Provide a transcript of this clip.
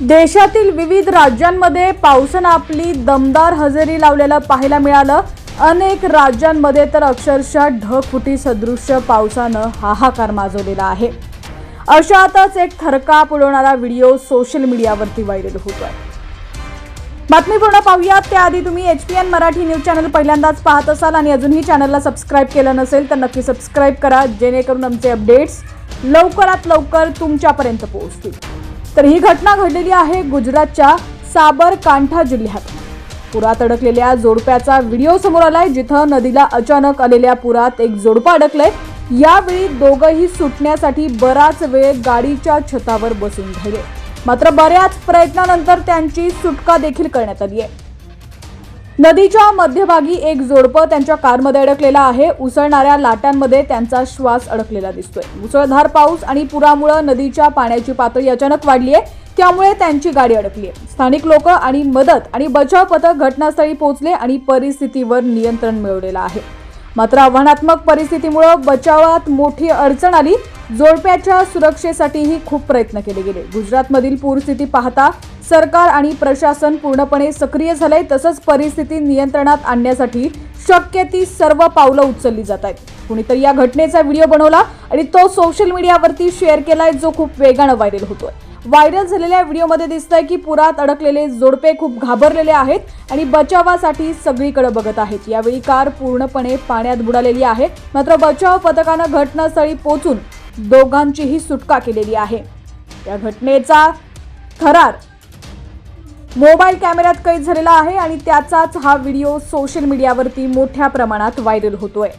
देशातील विविध राज्यांमध्ये पावसानं आपली दमदार हजेरी लावलेलं पाहायला मिळालं. अनेक राज्यांमध्ये तर अक्षरशः ढगफुटी सदृश्य पावसानं हाहाकार माजवलेला आहे. अशातच एक थरकाप उडवणारा व्हिडिओ सोशल मीडियावरती व्हायरल होतोय. बातमी पूर्ण पाहूयात. त्याआधी तुम्ही H P N Marathi news channel पहिल्यांदाच पाहत असाल आणि अजूनही चॅनलला सबस्क्राईब केलं नसेल तर नक्की सबस्क्राईब करा जेणेकरून आमचे अपडेट्स लवकरात लवकर तुमच्यापर्यंत पोहोचतील. तर ही घटना घडलेली आहे गुजरातच्या साबरकांठा जिल्ह्यात. पुरात अडकलेल्या जोडप्याचा व्हिडिओ समोर आलाय जिथं नदीला अचानक आलेल्या पुरात एक जोडपं अडकलंय. यावेळी दोघंही सुटण्यासाठी बराच वेळ गाडीच्या छतावर बसून राहिले. मात्र बऱ्याच प्रयत्नानंतर त्यांची सुटका देखील करण्यात आली आहे. नदीच्या मध्यभागी एक जोडपं त्यांच्या कारमध्ये अडकलेलं आहे. उसळणाऱ्या लाटांमध्ये त्यांचा श्वास अडकलेला दिसतोय. मुसळधार पाऊस आणि पुरामुळे नदीच्या पाण्याची पातळी अचानक वाढली आहे त्यामुळे त्यांची गाडी अडकली आहे स्थानिक लोक आणि मदत आणि बचाव पथक घटनास्थळी पोहोचले आणि परिस्थितीवर नियंत्रण मिळवलेलं आहे. मात्र आव्हानात्मक परिस्थितीमुळं बचावात मोठी अडचण आली. जोडप्याच्या सुरक्षेसाठीही खूप प्रयत्न केले गेले. गुजरातमधील पूरस्थिती पाहता सरकार आणि प्रशासन पूर्णपणे सक्रिय झालंय. तसंच परिस्थिती नियंत्रणात आणण्यासाठी शक्य ती सर्व पावलं उचलली जात आहेत. कुणीतरी या घटनेचा व्हिडिओ बनवला आणि तो सोशल मीडियावरती शेअर केलाय जो खूप वेगानं व्हायरल होतोय. व्हायरल झालेल्या व्हिडिओमध्ये दिसतंय की पुरात अडकलेले जोडपे खूप घाबरलेले आहेत आणि बचावासाठी सगळीकडे बघत आहेत. यावेळी कार पूर्णपणे पाण्यात बुडालेली आहे. मात्र बचाव पथकानं घटनास्थळी पोहोचून दोघांचीही सुटका केलेली आहे. या घटनेचा थरार मोबाईल कॅमेऱ्यात कैद झालेला आहे आणि त्याचाच हा व्हिडिओ सोशल मीडियावरती मोठ्या प्रमाणात व्हायरल होतोय.